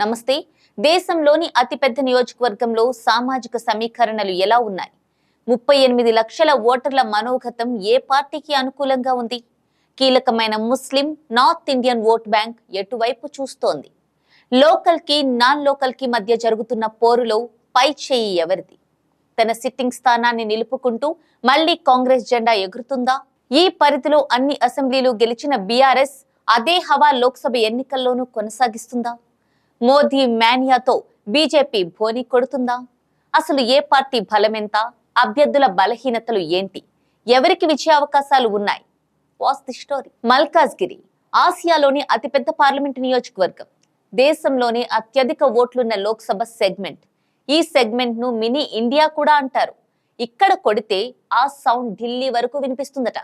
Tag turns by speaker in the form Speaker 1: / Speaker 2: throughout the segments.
Speaker 1: నమస్తే. దేశంలోని అతిపెద్ద నియోజకవర్గంలో సామాజిక సమీకరణలు ఎలా ఉన్నాయి? ముప్పై ఎనిమిది లక్షల ఓటర్ల మనోగతం ఏ పార్టీకి అనుకూలంగా ఉంది? కీలకమైన Muslim North Indian vote bank ఎటువైపు చూస్తోంది? లోకల్కి నాన్ లోకల్కి మధ్య జరుగుతున్న పోరులో పై చేయి ఎవరిది? తన సిట్టింగ్ స్థానాన్ని నిలుపుకుంటూ మళ్ళీ కాంగ్రెస్ జెండా ఎగురుతుందా? ఈ పరిధిలో అన్ని అసెంబ్లీలు గెలిచిన బీఆర్ఎస్ అదే హవా లోక్సభ ఎన్నికల్లోనూ కొనసాగిస్తుందా? మోదీ మేనియాతో బీజేపీ భోని కొడుతుందా? అసలు ఏ పార్టీ బలమెంత? అభ్యర్థుల బలహీనతలు ఏంటి? ఎవరికి విజయావకాశాలు ఉన్నాయి? వాస్ ది స్టోరీ మల్కాజ్గిరి ఆసియాలోని అతిపెద్ద పార్లమెంటు నియోజకవర్గం. దేశంలోనే అత్యధిక ఓట్లున్న లోక్సభ సెగ్మెంట్. ఈ సెగ్మెంట్ను మినీ ఇండియా కూడా అంటారు. ఇక్కడ కొడితే ఆ సౌండ్ ఢిల్లీ వరకు వినిపిస్తుందట.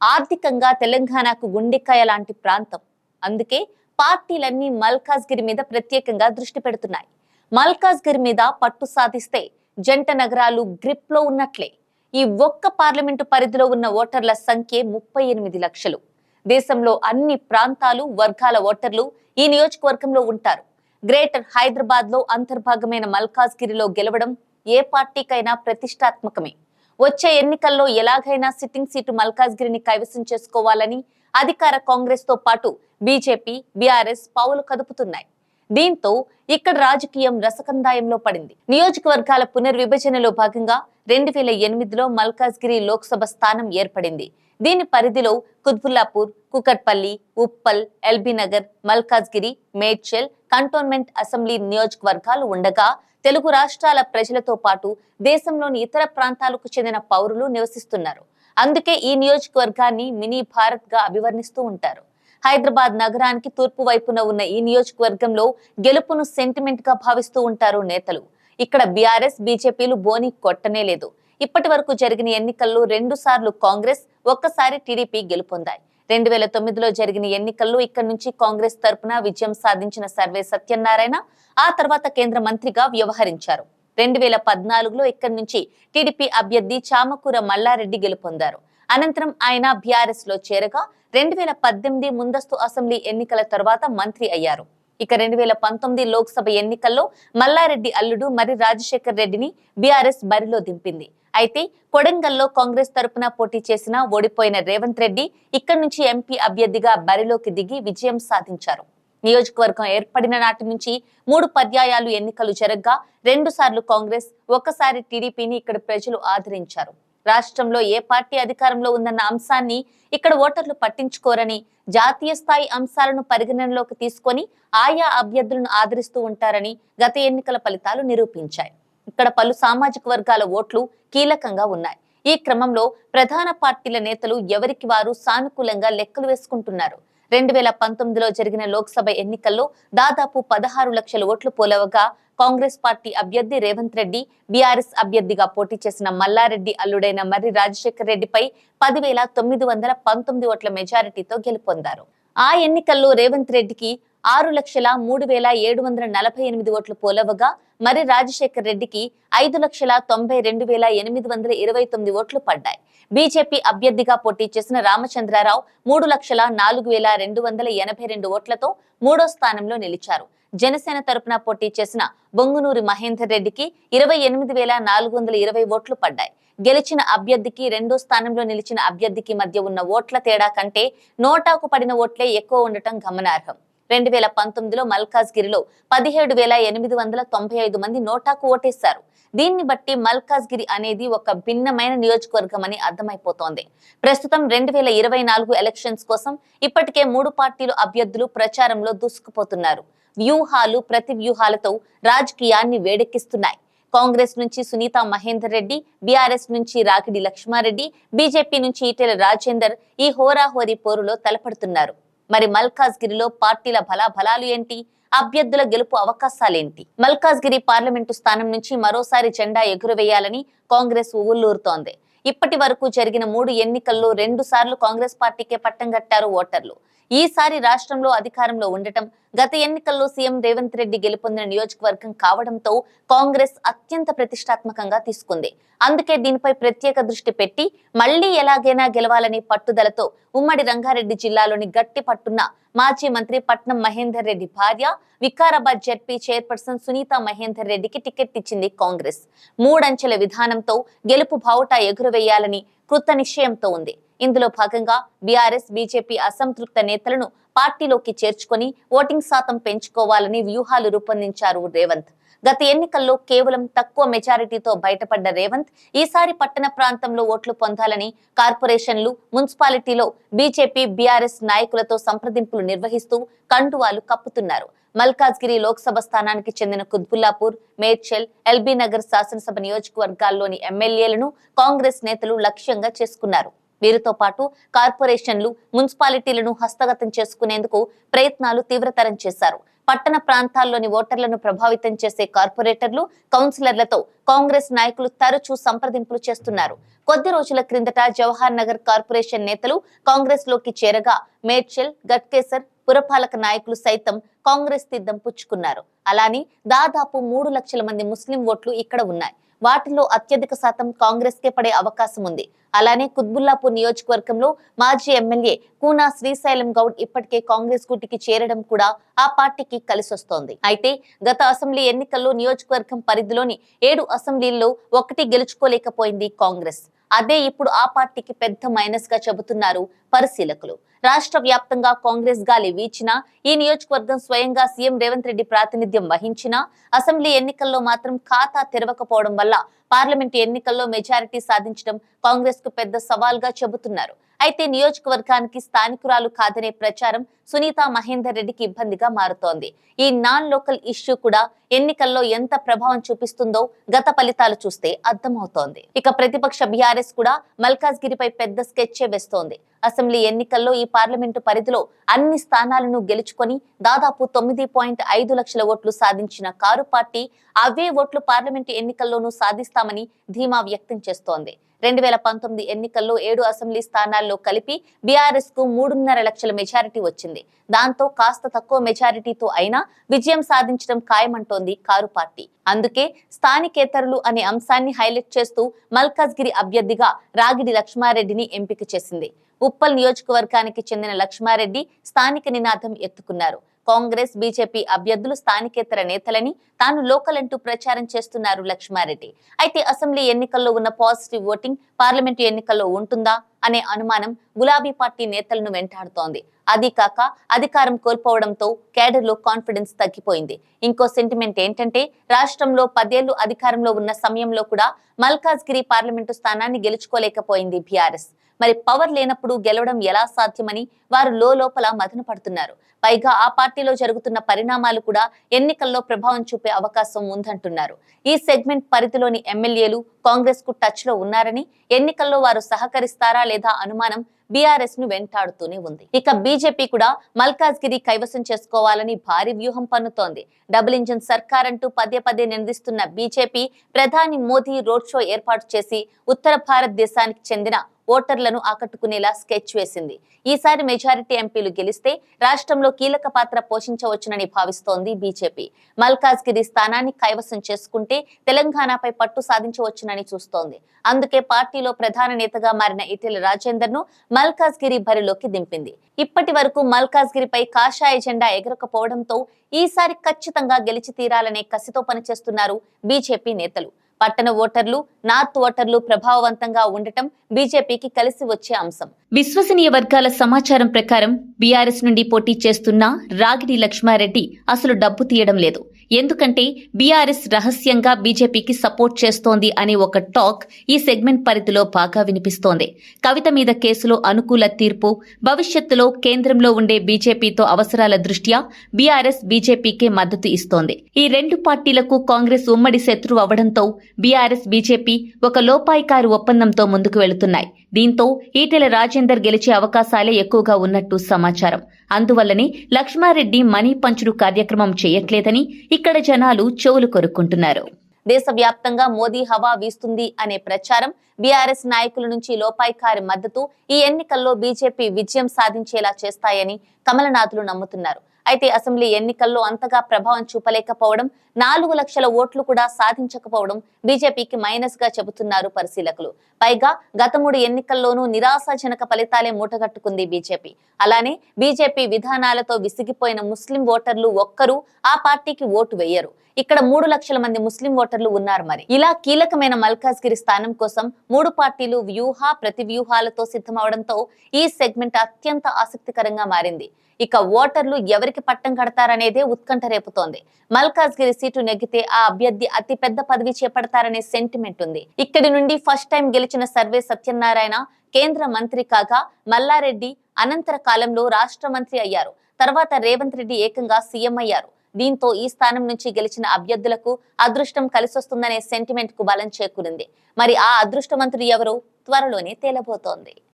Speaker 1: ఆర్థికంగా తెలంగాణకు గుండెకాయ లాంటి ప్రాంతం. అందుకే పార్టీలన్నీ మల్కాజ్గిరి మీద ప్రత్యేకంగా దృష్టి పెడుతున్నాయి. మల్కాజ్గిరి మీద పట్టు సాధిస్తే జంట నగరాలు గ్రిప్లో ఉన్నట్లే. ఈ ఒక్క పార్లమెంటు పరిధిలో ఉన్న ఓటర్ల సంఖ్య ముప్పై ఎనిమిది లక్షలు. దేశంలో అన్ని ప్రాంతాలు వర్గాల ఓటర్లు ఈ నియోజకవర్గంలో ఉంటారు. గ్రేటర్ హైదరాబాద్లో అంతర్భాగమైన మల్కాజ్గిరిలో గెలవడం ఏ పార్టీకైనా ప్రతిష్టాత్మకమే. వచ్చే ఎన్నికల్లో ఎలాగైనా సిట్టింగ్ సీటు మల్కాజ్గిరిని కైవసం చేసుకోవాలని అధికార కాంగ్రెస్తో పాటు బీజేపీ బీఆర్ఎస్ పావులు కదుపుతున్నాయి. దీంతో ఇక్కడ రాజకీయం రసకందాయంలో పడింది. నియోజకవర్గాల పునర్విభజనలో భాగంగా రెండు వేల ఎనిమిదిలో మల్కాజ్గిరి లోక్సభ స్థానం ఏర్పడింది. దీని పరిధిలో కుత్బుల్లాపూర్ కుకట్పల్లి ఉప్పల్ ఎల్బీనగర్ మల్కాజ్గిరి మేడ్చల్ కంటోన్మెంట్ అసెంబ్లీ నియోజకవర్గాలు ఉండగా తెలుగు రాష్ట్రాల ప్రజలతో పాటు దేశంలోని ఇతర ప్రాంతాలకు చెందిన పౌరులు నివసిస్తున్నారు. అందుకే ఈ నియోజకవర్గాన్ని మినీ భారత్గా అభివర్ణిస్తూ ఉంటారు. హైదరాబాద్ నగరానికి తూర్పు వైపున ఉన్న ఈ నియోజకవర్గంలో గెలుపును సెంటిమెంట్గా భావిస్తూ ఉంటారు నేతలు. ఇక్కడ బీఆర్ఎస్ బీజేపీలు బోని కొట్టనే లేదు. ఇప్పటి వరకు జరిగిన ఎన్నికల్లో రెండు సార్లు కాంగ్రెస్ ఒక్కసారి టీడీపీ గెలుపొందాయి. రెండు వేల తొమ్మిదిలో జరిగిన ఎన్నికల్లో ఇక్కడ నుంచి కాంగ్రెస్ తరపున విజయం సాధించిన సర్వే సత్యనారాయణ ఆ తర్వాత కేంద్ర మంత్రిగా వ్యవహరించారు. రెండు వేల పద్నాలుగులో ఇక్కడి నుంచి టీడీపీ అభ్యర్థి చామకూర మల్లారెడ్డి గెలుపొందారు. అనంతరం ఆయన బీఆర్ఎస్లో చేరగా రెండు వేల పద్దెనిమిది ముందస్తు అసెంబ్లీ ఎన్నికల తర్వాత మంత్రి అయ్యారు. ఇక రెండు వేల పంతొమ్మిది లోక్సభ ఎన్నికల్లో మల్లారెడ్డి అల్లుడు మరి రాజశేఖర్ రెడ్డిని బీఆర్ఎస్ బరిలో దింపింది. అయితే కొడంగల్లో కాంగ్రెస్ తరపున పోటీ చేసిన ఓడిపోయిన రేవంత్ రెడ్డి ఇక్కడి నుంచి ఎంపీ అభ్యర్థిగా బరిలోకి దిగి విజయం సాధించారు. నియోజకవర్గం ఏర్పడిన నాటి నుంచి మూడు పర్యాయాలు ఎన్నికలు జరగ్గా రెండుసార్లు కాంగ్రెస్ ఒక్కసారి టీడీపీని ఇక్కడ ప్రజలు ఆదరించారు. రాష్ట్రంలో ఏ పార్టీ అధికారంలో ఉందన్న అంశాన్ని ఇక్కడ ఓటర్లు పట్టించుకోరని జాతీయ స్థాయి అంశాలను పరిగణనలోకి తీసుకొని ఆయా అభ్యర్థులను ఆదరిస్తూ ఉంటారని గత ఎన్నికల ఫలితాలు నిరూపించాయి. ఇక్కడ పలు సామాజిక వర్గాల ఓట్లు కీలకంగా ఉన్నాయి. ఈ క్రమంలో ప్రధాన పార్టీల నేతలు ఎవరికి వారు సానుకూలంగా లెక్కలు వేసుకుంటున్నారు? రెండు వేల పంతొమ్మిదిలో జరిగిన లోక్సభ ఎన్నికల్లో దాదాపు పదహారు లక్షల ఓట్లు పోలవగా కాంగ్రెస్ పార్టీ అభ్యర్థి రేవంత్ రెడ్డి బీఆర్ఎస్ అభ్యర్థిగా పోటీ చేసిన మల్లారెడ్డి అల్లుడైన మర్రి రాజశేఖర్ రెడ్డిపై పదివేల తొమ్మిది వందల పంతొమ్మిది ఓట్ల మెజారిటీతో గెలుపొందారు. ఆ ఎన్నికల్లో రేవంత్ రెడ్డికి ఆరు లక్షల మూడు వేల ఏడు వందల నలభై ఎనిమిది ఓట్లు పోలవగా మరి రాజశేఖర్ రెడ్డికి ఐదు లక్షల తొంభై రెండు వేల ఎనిమిది వందల ఇరవై తొమ్మిది ఓట్లు పడ్డాయి. బీజేపీ అభ్యర్థిగా పోటీ చేసిన రామచంద్రారావు మూడు లక్షల నాలుగు వేల రెండు వందల ఎనభై రెండు ఓట్లతో మూడో స్థానంలో నిలిచారు. జనసేన తరపున పోటీ చేసిన బొంగునూరి మహేందర్ రెడ్డికి ఇరవై ఎనిమిది వేల నాలుగు వందల ఇరవై ఓట్లు పడ్డాయి. గెలిచిన అభ్యర్థికి రెండో స్థానంలో నిలిచిన అభ్యర్థికి మధ్య ఉన్న ఓట్ల తేడా కంటే నోటాకు పడిన ఓట్లే ఎక్కువ ఉండటం గమనార్హం. రెండు వేల పంతొమ్మిదిలో మల్కాజ్గిరిలో పదిహేడు వేల ఎనిమిది వందల తొంభై ఐదు మంది నోటాకు ఓటేశారు. దీన్ని బట్టి మల్కాజ్గిరి అనేది ఒక భిన్నమైన నియోజకవర్గం అని అర్థమైపోతోంది. ప్రస్తుతం రెండు వేల ఇరవై నాలుగు ఎలక్షన్స్ కోసం ఇప్పటికే మూడు పార్టీలు అభ్యర్థులు ప్రచారంలో దూసుకుపోతున్నారు. వ్యూహాలు ప్రతి వ్యూహాలతో రాజకీయాన్ని వేడెక్కిస్తున్నాయి. కాంగ్రెస్ నుంచి సునీత మహేందర్ రెడ్డి బీఆర్ఎస్ నుంచి రాకిడి లక్ష్మారెడ్డి బీజేపీ నుంచి ఈటెల రాజేందర్ ఈ హోరాహోరీ పోరులో తలపడుతున్నారు. మరి మల్కాజ్గిరిలో పార్టీల బలాబలాలు ఏంటి? అభ్యర్థుల గెలుపు అవకాశాలేంటి? మల్కాజ్గిరి పార్లమెంటు స్థానం నుంచి మరోసారి జెండా ఎగురవేయాలని కాంగ్రెస్ ఊళ్ళూరుతోంది. ఇప్పటి వరకు జరిగిన మూడు ఎన్నికల్లో రెండు సార్లు కాంగ్రెస్ పార్టీకే పట్టం కట్టారు ఓటర్లు. ఈసారి రాష్ట్రంలో అధికారంలో ఉండటం గత ఎన్నికల్లో సీఎం రేవంత్ రెడ్డి గెలుపొందిన నియోజకవర్గం కావడంతో కాంగ్రెస్ అత్యంత ప్రతిష్టాత్మకంగా తీసుకుంది. అందుకే దీనిపై ప్రత్యేక దృష్టి పెట్టి మళ్ళీ ఎలాగైనా గెలవాలనే పట్టుదలతో ఉమ్మడి రంగారెడ్డి జిల్లాలోని గట్టి పట్టున్న మాజీ మంత్రి పట్నం మహేందర్ రెడ్డి భార్య Vikarabad Z P chairperson Sunitha Mahender రెడ్డికి టికెట్ ఇచ్చింది కాంగ్రెస్. మూడంచెల విధానంతో గెలుపు బావుట ఎగురవేయాలని కృత నిశ్చయంతో ఉంది. ఇందులో భాగంగా బీఆర్ఎస్ బీజేపీ అసంతృప్త నేతలను పార్టీలోకి చేర్చుకొని ఓటింగ్ శాతం పెంచుకోవాలని వ్యూహాలు రూపొందించారు రేవంత్. గత ఎన్నికల్లో కేవలం తక్కువ మెజారిటీతో బయటపడ్డ రేవంత్ ఈసారి పట్టణ ప్రాంతంలో ఓట్లు పొందాలని కార్పొరేషన్లు మున్సిపాలిటీలో బీజేపీ బీఆర్ఎస్ నాయకులతో సంప్రదింపులు నిర్వహిస్తూ కండువాలు కప్పుతున్నారు. మల్కాజ్గిరి లోక్సభ స్థానానికి చెందిన కుద్బుల్లాపూర్ మేడ్చల్ ఎల్బీ నగర్ శాసనసభ నియోజకవర్గాల్లోని ఎమ్మెల్యేలను కాంగ్రెస్ నేతలు లక్ష్యంగా చేసుకున్నారు. వీరితో పాటు కార్పొరేషన్లు మున్సిపాలిటీలను హస్తగతం చేసుకునేందుకు ప్రయత్నాలు తీవ్రతరం చేశారు. పట్టణ ప్రాంతాల్లోని ఓటర్లను ప్రభావితం చేసే కార్పొరేటర్లు కౌన్సిలర్లతో కాంగ్రెస్ నాయకులు తరచూ సంప్రదింపులు చేస్తున్నారు. కొద్ది రోజుల క్రిందట జవహర్ నగర్ కార్పొరేషన్ నేతలు కాంగ్రెస్లోకి చేరగా మేడ్చల్ గట్కేసర్ పురపాలక నాయకులు సైతం కాంగ్రెస్ తీర్థం పుచ్చుకున్నారు. అలానే దాదాపు మూడు లక్షల మంది ముస్లిం ఓట్లు ఇక్కడ ఉన్నాయి. వాటిలో అత్యధిక శాతం కాంగ్రెస్ కే పడే అవకాశం ఉంది. అలానే కుత్బుల్లాపూర్ నియోజకవర్గంలో మాజీ ఎమ్మెల్యే కూనా శ్రీశైలం గౌడ్ ఇప్పటికే కాంగ్రెస్ గుటికి చేరడం కూడా ఆ పార్టీకి కలిసొస్తోంది. అయితే గత అసెంబ్లీ ఎన్నికల్లో నియోజకవర్గం పరిధిలోని ఏడు అసెంబ్లీల్లో ఒకటి గెలుచుకోలేకపోయింది కాంగ్రెస్. అదే ఇప్పుడు ఆ పార్టీకి పెద్ద మైనస్గా చెబుతున్నారు పరిశీలకులు. రాష్ట్ర వ్యాప్తంగా కాంగ్రెస్ గాలి వీచినా ఈ నియోజకవర్గం స్వయంగా సీఎం రేవంత్ రెడ్డి ప్రాతినిధ్యం వహించినా అసెంబ్లీ ఎన్నికల్లో మాత్రం ఖాతా తెరవకపోవడం వల్ల పార్లమెంటు ఎన్నికల్లో మెజారిటీ సాధించడం కాంగ్రెస్కు పెద్ద సవాల్గా చెబుతున్నారు. అయితే నియోజకవర్గానికి స్థానికురాలు కాదనే ప్రచారం సునీత మహేందర్ రెడ్డికి ఇబ్బందిగా మారుతోంది. ఈ నాన్ లోకల్ ఇష్యూ కూడా ఎన్నికల్లో ఎంత ప్రభావం చూపిస్తుందో గత ఫలితాలు చూస్తే అర్థమవుతోంది. ఇక ప్రతిపక్ష బీఆర్ఎస్ కూడా మల్కాజ్గిరిపై పెద్ద స్కెచ్చే వేస్తోంది. అసెంబ్లీ ఎన్నికల్లో ఈ పార్లమెంటు పరిధిలో అన్ని స్థానాలను గెలుచుకొని దాదాపు తొమ్మిది పాయింట్ ఐదు లక్షల ఓట్లు సాధించిన కారు పార్టీ అవే ఓట్లు పార్లమెంటు ఎన్నికల్లోనూ సాధిస్తామని ధీమా వ్యక్తం చేస్తోంది. రెండు వేల పంతొమ్మిది ఎన్నికల్లో ఏడు అసెంబ్లీ స్థానాల్లో కలిపి బీఆర్ఎస్కు మూడున్నర లక్షల మెజారిటీ వచ్చింది. దాంతో కాస్త తక్కువ మెజారిటీతో అయినా విజయం సాధించడం ఖాయమంటోంది కారు పార్టీ. అందుకే స్థానికేతరులు అనే అంశాన్ని హైలైట్ చేస్తూ మల్కాజ్గిరి అభ్యర్థిగా రాగిడి లక్ష్మారెడ్డిని ఎంపిక చేసింది. ఉప్పల్ నియోజకవర్గానికి చెందిన లక్ష్మారెడ్డి స్థానిక నినాదం ఎత్తుకున్నారు. కాంగ్రెస్ బీజేపీ అభ్యర్థులు స్థానికేతర నేతలని తాను లోకల్ అంటూ ప్రచారం చేస్తున్నారు లక్ష్మారెడ్డి. అయితే అసెంబ్లీ ఎన్నికల్లో ఉన్న పాజిటివ్ ఓటింగ్ పార్లమెంటు ఎన్నికల్లో ఉంటుందా అనే అనుమానం గులాబీ పార్టీ నేతలను వెంటాడుతోంది. అది కాక అధికారం కోల్పోవడంతో కేడర్లో కాన్ఫిడెన్స్ తగ్గిపోయింది. ఇంకో సెంటిమెంట్ ఏంటంటే రాష్ట్రంలో పదేళ్ళు అధికారంలో ఉన్న సమయంలో కూడా మల్కాజ్గిరి పార్లమెంటు స్థానాన్ని గెలుచుకోలేకపోయింది బీఆర్ఎస్. మరి పవర్ లేనప్పుడు గెలవడం ఎలా సాధ్యమని వారు లోపల మదన పడుతున్నారు పైగా ఆ పార్టీలో జరుగుతున్న పరిణామాలు కూడా ఎన్నికల్లో ప్రభావం చూపే అవకాశం ఉందంటున్నారు. ఈ సెగ్మెంట్ పరిధిలోని ఎమ్మెల్యేలు కాంగ్రెస్కు టచ్లో ఉన్నారని ఎన్నికల్లో వారు సహకరిస్తారా లేదా అనుమానం బీఆర్ఎస్ను వెంటాడుతూనే ఉంది. ఇక బీజేపీ కూడా మల్కాజ్గిరి కైవసం చేసుకోవాలని భారీ వ్యూహం పన్నుతోంది. డబుల్ ఇంజిన్ సర్కార్ అంటూ పదే పదే నిందిస్తున్న బీజేపీ ప్రధాని మోదీ రోడ్ షో ఏర్పాటు చేసి ఉత్తర భారతదేశానికి చెందిన ఓటర్లను ఆకట్టుకునేలా స్కెచ్ వేసింది. ఈసారి మెజారిటీ ఎంపీలు గెలిస్తే రాష్ట్రంలో కీలక పాత్ర పోషించవచ్చునని భావిస్తోంది బీజేపీ. మల్కాజ్గిరి స్థానాన్ని కైవసం చేసుకుంటే తెలంగాణపై పట్టు సాధించవచ్చునని చూస్తోంది. అందుకే పార్టీలో ప్రధాన నేతగా మారిన ఇటీల రాజేందర్ను మల్కాజ్గిరి బరిలోకి దింపింది. ఇప్పటి వరకు మల్కాజ్గిరిపై కాషాయ జెండా ఎగరకపోవడంతో ఈసారి ఖచ్చితంగా గెలిచి తీరాలనే కసితో పనిచేస్తున్నారు బీజేపీ నేతలు. పట్టణ ఓటర్లు నార్త్ ఓటర్లు ప్రభావవంతంగా ఉండటం బీజేపీకి కలిసి వచ్చే అంశం. విశ్వసనీయ వర్గాల సమాచారం ప్రకారం బీఆర్ఎస్ నుండి పోటీ చేస్తున్న రాగిడి లక్ష్మారెడ్డి అసలు డబ్బు తీయడం లేదు. ఎందుకంటే బీఆర్ఎస్ రహస్యంగా బీజేపీకి సపోర్ట్ చేస్తోంది అనే ఒక టాక్ ఈ సెగ్మెంట్ పరిధిలో బాగా వినిపిస్తోంది. కవిత మీద కేసులో అనుకూల తీర్పు భవిష్యత్తులో కేంద్రంలో ఉండే బీజేపీతో అవసరాల దృష్ట్యా బీఆర్ఎస్ బీజేపీకే మద్దతు ఇస్తోంది. ఈ రెండు పార్టీలకు కాంగ్రెస్ ఉమ్మడి శత్రువు అవడంతో బీఆర్ఎస్ బీజేపీ ఒక లోపాయికారు ఒప్పందంతో ముందుకు వెళుతున్నాయి. దీంతో ఈటెల రాజేందర్ గెలిచే అవకాశాలే ఎక్కువగా ఉన్నట్టు సమాచారం. అందువల్లనే లక్ష్మారెడ్డి మనీ పంచుడు కార్యక్రమం చేయట్లేదని ఇక్కడ జనాలు చెవులు కొరుక్కుంటున్నారు. దేశవ్యాప్తంగా మోదీ హవా వీస్తుంది అనే ప్రచారం బీఆర్ఎస్ నాయకుల నుంచి లోపాయికారి మద్దతు ఈ ఎన్నికల్లో బీజేపీ విజయం సాధించేలా చేస్తాయని కమలనాథులు నమ్ముతున్నారు. అయితే అసెంబ్లీ ఎన్నికల్లో అంతగా ప్రభావం చూపలేకపోవడం నాలుగు లక్షల ఓట్లు కూడా సాధించకపోవడం బీజేపీకి మైనస్గా చెబుతున్నారు పరిశీలకులు. పైగా గత మూడు ఎన్నికల్లోనూ నిరాశాజనక ఫలితాలే మూటగట్టుకుంది బీజేపీ. అలానే బీజేపీ విధానాలతో విసిగిపోయిన ముస్లిం ఓటర్లు ఒక్కరూ ఆ పార్టీకి ఓటు వేయరు. ఇక్కడ మూడు లక్షల మంది ముస్లిం ఓటర్లు ఉన్నారు మరి. ఇలా కీలకమైన మల్కాజ్గిరి స్థానం కోసం మూడు పార్టీలు వ్యూహ ప్రతి వ్యూహాలతో సిద్ధమవడంతో ఈ సెగ్మెంట్ అత్యంత ఆసక్తికరంగా మారింది. ఇక ఓటర్లు ఎవరి ఎవరికి పట్టం కడతారనేదే ఉత్కంఠ రేపుతోంది. మల్కాజ్గిరి సీటు నెగ్గితే ఆ అభ్యర్థి అతి పెద్ద పదవి చేపడతారనే సెంటిమెంట్ ఉంది. ఇక్కడి నుండి ఫస్ట్ టైం గెలిచిన సర్వే సత్యనారాయణ కేంద్ర మంత్రి కాగా మల్లారెడ్డి అనంతర కాలంలో రాష్ట్ర మంత్రి అయ్యారు. తర్వాత రేవంత్ రెడ్డి ఏకంగా సీఎం అయ్యారు. దీంతో ఈ స్థానం నుంచి గెలిచిన అభ్యర్థులకు అదృష్టం కలిసొస్తుందనే సెంటిమెంట్కు బలం చేకూరింది. మరి ఆ అదృష్టవంతుడు ఎవరో? త్వరలోనే తేలబోతోంది.